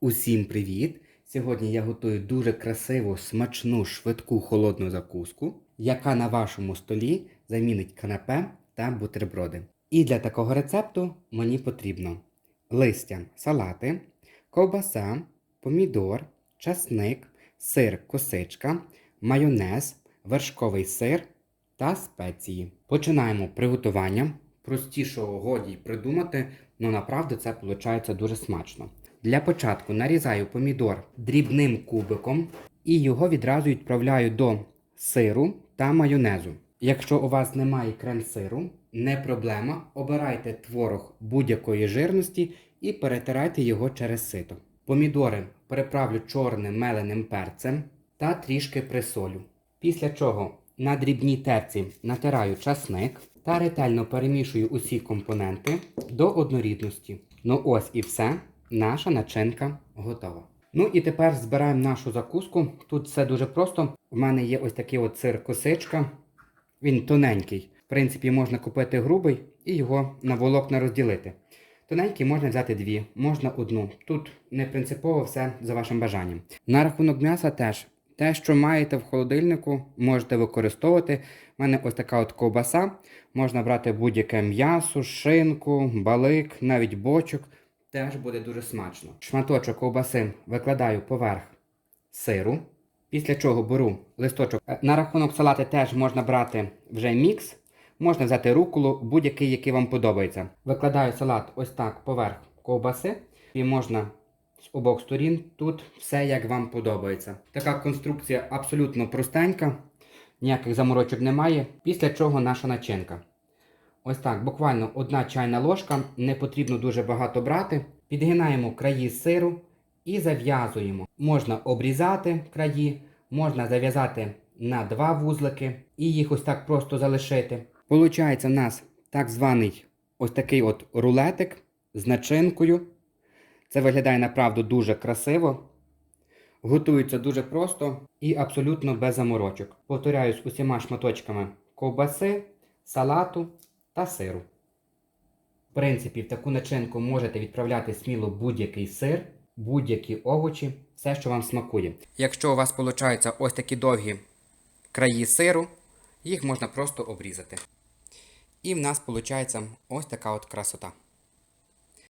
Усім привіт! Сьогодні я готую дуже красиву, смачну, швидку холодну закуску, яка на вашому столі замінить канапе та бутерброди. І для такого рецепту мені потрібно листя салати, ковбаса, помідор, часник, сир косичка, майонез, вершковий сир та спеції. Починаємо приготування. Простішого годі придумати, але направду це виходить дуже смачно. Для початку нарізаю помідор дрібним кубиком і його відразу відправляю до сиру та майонезу. Якщо у вас немає крем-сиру, не проблема, обирайте творог будь-якої жирності і перетирайте його через сито. Помідори приправлю чорним меленим перцем та трішки присолю. Після чого на дрібній терці натираю часник та ретельно перемішую усі компоненти до однорідності. Ну ось і все. Наша начинка готова. Ну і тепер збираємо нашу закуску. Тут все дуже просто. У мене є ось такий от сир косичка. Він тоненький. В принципі, можна купити грубий і його на волокна розділити. Тоненький можна взяти дві, можна одну. Тут не принципово все за вашим бажанням. На рахунок м'яса теж. Те, що маєте в холодильнику, можете використовувати. У мене ось така от ковбаса. Можна брати будь-яке м'ясо, шинку, балик, навіть бочок. Теж буде дуже смачно. Шматочок ковбаси викладаю поверх сиру. Після чого беру листочок. Е, На рахунок салати теж можна брати вже мікс. Можна взяти руколу, будь-який, який вам подобається. Викладаю салат ось так поверх ковбаси. І можна з обох сторін. Тут все як вам подобається. Така конструкція абсолютно простенька, ніяких заморочок немає. Після чого наша начинка. Ось так, буквально одна чайна ложка, не потрібно дуже багато брати. Підгинаємо краї сиру і зав'язуємо. Можна обрізати краї, можна зав'язати на два вузлики і їх ось так просто залишити. Получається у нас так званий ось такий от рулетик з начинкою. Це виглядає направду дуже красиво. Готується дуже просто і абсолютно без заморочок. Повторяюсь усіма шматочками ковбаси, салату та сиру. В принципі, в таку начинку можете відправляти сміло будь-який сир, будь-які овочі, все, що вам смакує. Якщо у вас виходять ось такі довгі краї сиру, їх можна просто обрізати. І в нас виходить ось така от красота.